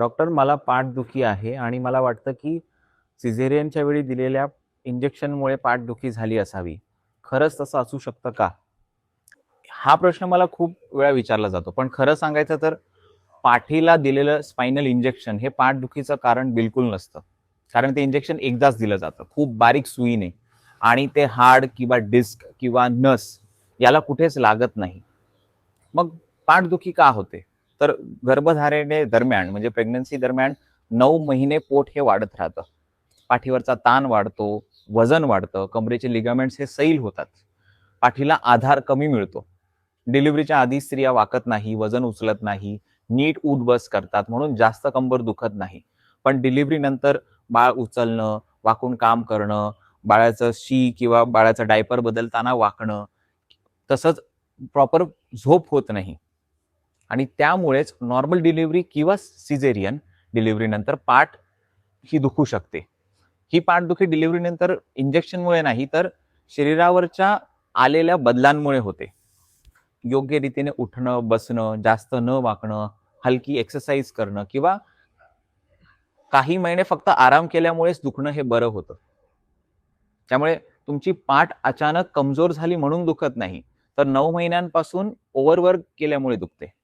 Doctor मला पाठदुखी आहे आणि मला वाटतं की सिझेरियनच्या वेळी दिलेल्या इंजेक्शनमुळे पाठदुखी झाली असावी. खरंच तसं असू शकतं का? हा प्रश्न मला खूप वेळा विचारला जातो. पण खरं सांगायचं तर पाठीला दिलेलं स्पायनल इंजेक्शन हे पाठदुखीचं कारण बिलकुल नसतं. कारण ते इंजेक्शन एकदाच दिलं जातं. खूप बारीक सुईने. आणि ते हाड किंवा डिस्क किंवा नस याला कुठेच लागत नाही. मग पाठदुखी का होते? तर गर्भधारणे दरम्यान म्हणजे प्रेग्नन्सी दरम्यान नऊ महिने पोट हे वाढत राहतं. पाठीवरचा ताण वाढतो वजन वाढतं कमरेचे लिगामेंट्स हे सैल होतात. पाठीला आधार कमी मिळतो. डिलिव्हरीच्या आधी स्त्रिया वाकत नाही वजन उचलत नाही नीट उदबस करतात म्हणून जास्त कंबर दुखत नाही. पण डिलिव्हरी नंतर बाळ उचलणं वाकून काम करणं बाळाचं शी किंवा बाळाचं डायपर बदलताना वाकणं तसंच प्रॉपर झोप होत नाही. आणि त्यामुळेच नॉर्मल डिलिव्हरी किंवा सिझेरियन डिलिव्हरीनंतर पाठ ही दुखू शकते. ही पाठदुखी डिलिव्हरीनंतर इंजेक्शनमुळे नाही तर शरीरावरच्या आलेल्या बदलांमुळे होते. योग्य रीतीने उठणं बसणं जास्त न वाकणं हलकी एक्सरसाइज करणं किंवा काही महिने फक्त आराम केल्यामुळेच दुखणं हे बरं होतं. त्यामुळे तुमची पाठ अचानक कमजोर झाली म्हणून दुखत नाही तर नऊ महिन्यांपासून ओव्हरवर्क केल्यामुळे दुखते.